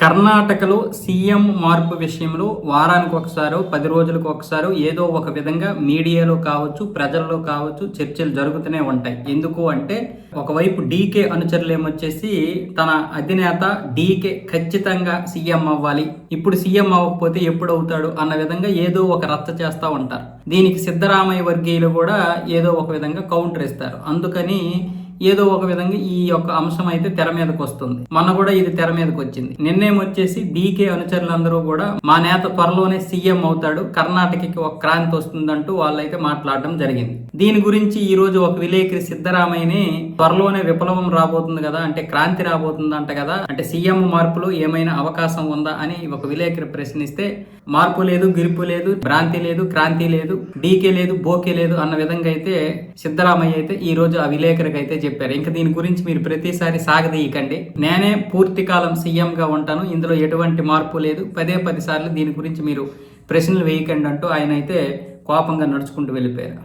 కర్ణాటకలో సీఎం మార్పు విషయంలో వారానికి ఒకసారి పది రోజులకు ఒకసారి ఏదో ఒక విధంగా మీడియాలో కావచ్చు ప్రజల్లో కావచ్చు చర్చలు జరుగుతూనే ఉంటాయి. ఎందుకు అంటే ఒకవైపు డీకే అనుచరులు ఏమొచ్చేసి తన అధినేత డీకే ఖచ్చితంగా సీఎం అవ్వాలి. ఇప్పుడు సీఎం అవ్వకపోతే ఎప్పుడు అవుతాడు అన్న విధంగా ఏదో ఒక రచ్చ చేస్తూ ఉంటారు. దీనికి సిద్ధరామయ్య వర్గీయులు కూడా ఏదో ఒక విధంగా కౌంటర్ ఇస్తారు అందుకని ఏదో ఒక విధంగా ఈ యొక్క అంశం అయితే తెర మీదకి వస్తుంది. మొన్న కూడా ఇది తెర మీదకి వచ్చింది. నిర్ణయం వచ్చేసి డీకే అనుచరులందరూ కూడా మా నేత త్వరలోనే సీఎం అవుతాడు. కర్ణాటకకి ఒక క్రాంతి వస్తుందంటూ వాళ్ళైతే మాట్లాడడం జరిగింది. దీని గురించి ఈ రోజు ఒక విలేకరి సిద్ధరామయ్యని త్వరలోనే విప్లవం రాబోతుంది కదా అంటే క్రాంతి రాబోతుంది అంట కదా అంటే సీఎం మార్పులు ఏమైనా అవకాశం ఉందా అని ఒక విలేకరి ప్రశ్నిస్తే మార్పు లేదు గిరుపు లేదు భ్రాంతి లేదు క్రాంతి లేదు డీకే లేదు బోకే లేదు అన్న విధంగా అయితే సిద్ధరామయ్య అయితే ఈ రోజు ఆ విలేకరికి అయితే చెప్పారు. ఇంకా దీని గురించి మీరు ప్రతిసారి సాగదీయకండి. నేనే పూర్తి కాలం సీఎంగా ఉంటాను. ఇందులో ఎటువంటి మార్పు లేదు. పదే పది సార్లు దీని గురించి మీరు ప్రశ్నలు వేయకండి అంటూ ఆయన అయితే కోపంగా నడుచుకుంటూ వెళ్ళిపోయారు.